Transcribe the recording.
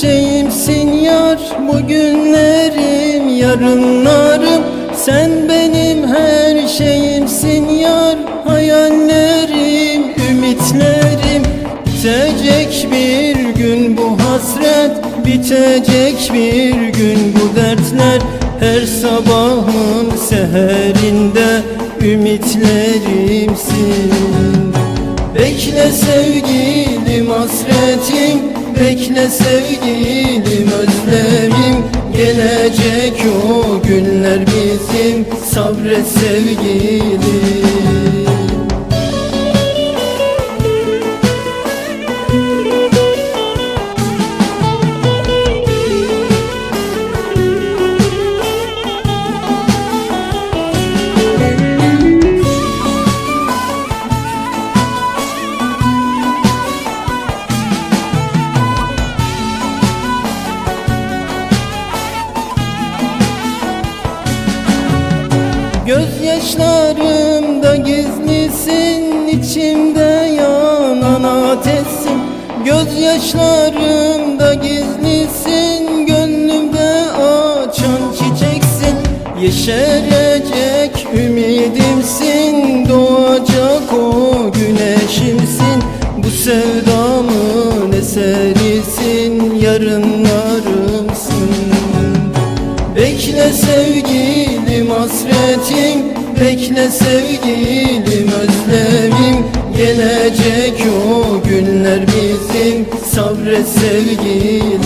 şeyimsin yar Bugünlerim yarınlarım. Sen benim her şeyimsin yar Hayallerim ümitlerim. Bitecek bir gün bu hasret Bitecek bir gün bu dertler. Her sabahın seherinde Ümitlerimsin Bekle sevgilim hasretim. Bekle sevgilim özlemim. Gelecek o günler bizim. Sabret sevgilim Gözyaşlarımda gizlisin içimde yanan ateşsin. Gözyaşlarımda gizlisin Gönlümde açan çiçeksin. Yeşerecek ümidimsin Doğacak o güneşimsin. Bu sevdamın eserisin Yarınlarımsın. Bekle sevgilim hasretim Bekle sevgilim özlemim. Gelecek o günler bizim. Sabret sevgilim